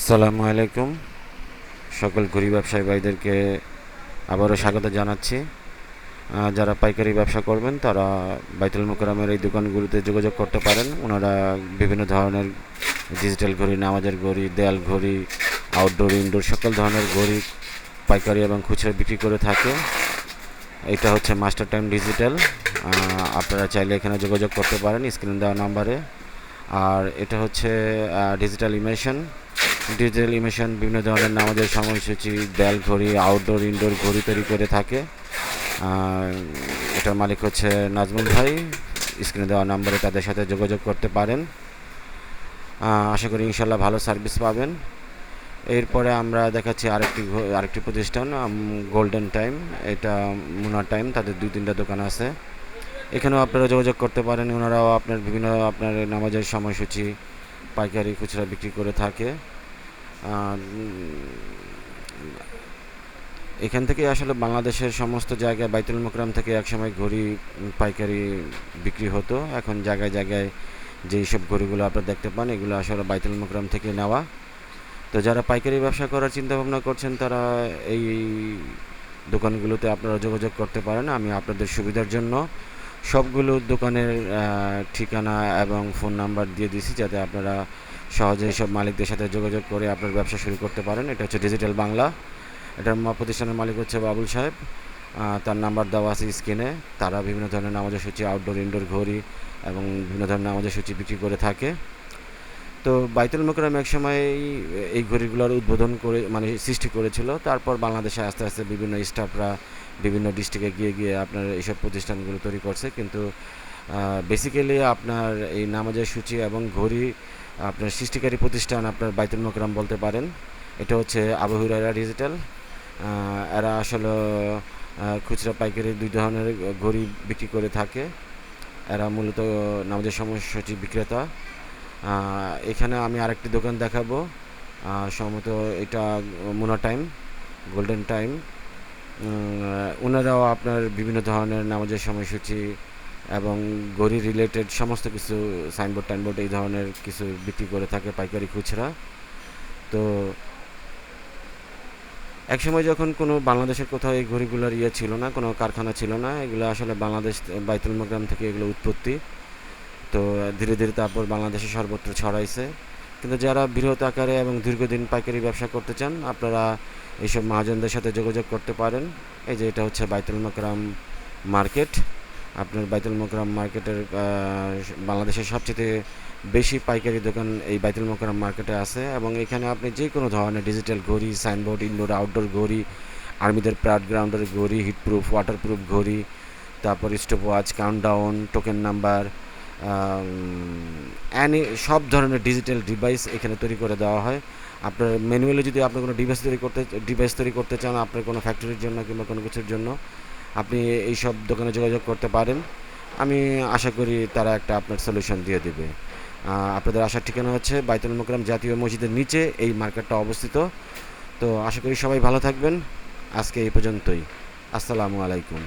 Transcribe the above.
আসসালামু আলাইকুম। সকল ঘুরি ব্যবসায়ী ভাইদেরকে আবারও স্বাগত জানাচ্ছি। যারা পাইকারি ব্যবসা করবেন, তারা বাইতুল মোকারমের এই দোকানগুলিতে যোগাযোগ করতে পারেন। ওনারা বিভিন্ন ধরনের ডিজিটাল ঘড়ি, নামাজের ঘড়ি, দেয়াল ঘড়ি আউটডোর ইনডোর সকল ধরনের ঘড়ি পাইকারি এবং খুচরা বিক্রি করে থাকে। এটা হচ্ছে মাস্টার টাইম ডিজিটাল আপনারা চাইলে এখানে যোগাযোগ করতে পারেন স্ক্রিন দেওয়া নাম্বারে। আর এটা হচ্ছে ডিজিটাল ইমেশন ডিজিটাল ইমেশন, বিভিন্ন ধরনের নামাজের সময়সূচি, দেয়াল ঘড়ি আউটডোর ইনডোর ঘড়ি তৈরি করে থাকে। এটার মালিক হচ্ছে নাজমুল ভাই। স্ক্রিনে দেওয়া নাম্বারে তাদের সাথে যোগাযোগ করতে পারেন। আশা করি ইনশাল্লাহ ভালো সার্ভিস পাবেন। এরপরে আমরা দেখাচ্ছি আরেকটি আরেকটি প্রতিষ্ঠান গোল্ডেন টাইম এটা মুনা টাইম, তাদের দুই তিনটা দোকান আছে। এখানেও আপনারা যোগাযোগ করতে পারেন। ওনারাও আপনার বিভিন্ন আপনার নামাজের সময়সূচি, পাইকারি খুচরা বিক্রি করে থাকে। এখান থেকে আসলে বাংলাদেশের সমস্ত জায়গায় বাইতুল মোকরাম থেকে একসময় ঘড়ি পাইকারি বিক্রি হতো। এখন জায়গায় জায়গায় যেই সব ঘড়িগুলো আপনারা দেখতে পান, এগুলো আসলে বাইতুল মোকরাম থেকে নেওয়া। তো যারা পাইকারি ব্যবসা করার চিন্তা ভাবনা করছেন, তারা এই দোকানগুলোতে আপনারা যোগাযোগ করতে পারেন। আমি আপনাদের সুবিধার জন্য সবগুলো দোকানের ঠিকানা এবং ফোন নাম্বার দিয়ে দিছি যাতে আপনারা সহজেই সব মালিকদের সাথে যোগাযোগ করে আপনার ব্যবসা শুরু করতে পারেন। এটা হচ্ছে ডিজিটাল বাংলা এটার প্রতিষ্ঠানের মালিক হচ্ছে বাবুল সাহেব। তার নাম্বার দেওয়া আছে স্ক্রিনে। তারা বিভিন্ন ধরনের নামাজের সূচি আউটডোর ইনডোর ঘড়ি এবং বিভিন্ন ধরনের নামাজের সূচি বিক্রি করে থাকে। তো বাইতুল মোকরাম এক সময় এই ঘড়িগুলোর উদ্বোধন করে মানে সৃষ্টি করেছিল। তারপর বাংলাদেশে আস্তে আস্তে বিভিন্ন স্টাফরা বিভিন্ন ডিস্ট্রিক্টে গিয়ে গিয়ে আপনার এইসব প্রতিষ্ঠানগুলো তৈরি করছে। কিন্তু বেসিক্যালি আপনার এই নামাজের সূচি এবং ঘড়ি আপনার সৃষ্টিকারী প্রতিষ্ঠান আপনার বাইতুল মোকরাম বলতে পারেন, এটা হচ্ছে আবু হুরায়রা ডিজিটাল। এরা আসলে খুচরা পাইকারি দুই ধরনের ঘড়ি বিক্রি করে থাকে। এরা মূলত নামাজের সময়সূচি বিক্রেতা। এখানে আমি আরেকটি দোকান দেখাবো। সম্ভবত এটা মোনা টাইম, গোল্ডেন টাইম। ওনারাও আপনার বিভিন্ন ধরনের নামাজের সময়সূচি এবং গড়ি রিলেটেড সমস্ত কিছু সাইনবোর্ড টাইনবোর্ড এই ধরনের কিছু বিক্রি করে থাকে পাইকারি খুচরা। তো একসময় যখন কোনো বাংলাদেশের কোথাও এই ঘড়িগুলোর ইয়ে ছিল না, কোনো কারখানা ছিল না, এগুলো আসলে বাংলাদেশ, বাইতুল মোগ্রাম থেকে এগুলো উৎপত্তি। তো ধীরে ধীরে তারপর বাংলাদেশে সর্বত্র ছড়াইছে। কিন্তু যারা বৃহৎ আকারে এবং দীর্ঘদিন পাইকারি ব্যবসা করতে চান, আপনারা এইসব মহাজনদের সাথে যোগাযোগ করতে পারেন। এই যে এটা হচ্ছে বাইতুল মোকরাম মার্কেট। আপনার বাইতুল মোকরাম মার্কেটের বাংলাদেশের সবচেয়ে বেশি পাইকারি দোকান এই বাইতুল মোকরাম মার্কেটে আছে এবং এখানে আপনি যে কোনো ধরনের ডিজিটাল ঘড়ি, সাইনবোর্ড, ইনডোর, আউটডোর ঘড়ি, আর্মিদের প্রাড গ্রাউন্ডের ঘড়ি, হিটপ্রুফ, ওয়াটারপ্রুফ ঘড়ি, তারপর stopwatch countdown, token number any সব ধরনের ডিজিটাল ডিভাইস এখানে তৈরি করে দেওয়া হয়। আপনার ম্যানুয়ালি যদি আপনি কোনো ডিভাইস তৈরি করতে ডিভাইস তৈরি করতে চান আপনার কোনো ফ্যাক্টরির জন্য কিংবা কোনো কিছুর জন্য, আপনি এই সব দোকানে যোগাযোগ করতে পারেন। আমি আশা করি তারা একটা আপনার সলিউশন দিয়ে দেবে। আপনাদের আসার ঠিকানা হচ্ছে বাইতুল মোকরাম জাতীয় মসজিদের নিচে, এই মার্কেটটা অবস্থিত। তো আশা করি সবাই ভালো থাকবেন। আজকে এই পর্যন্তই। আসসালামু আলাইকুম।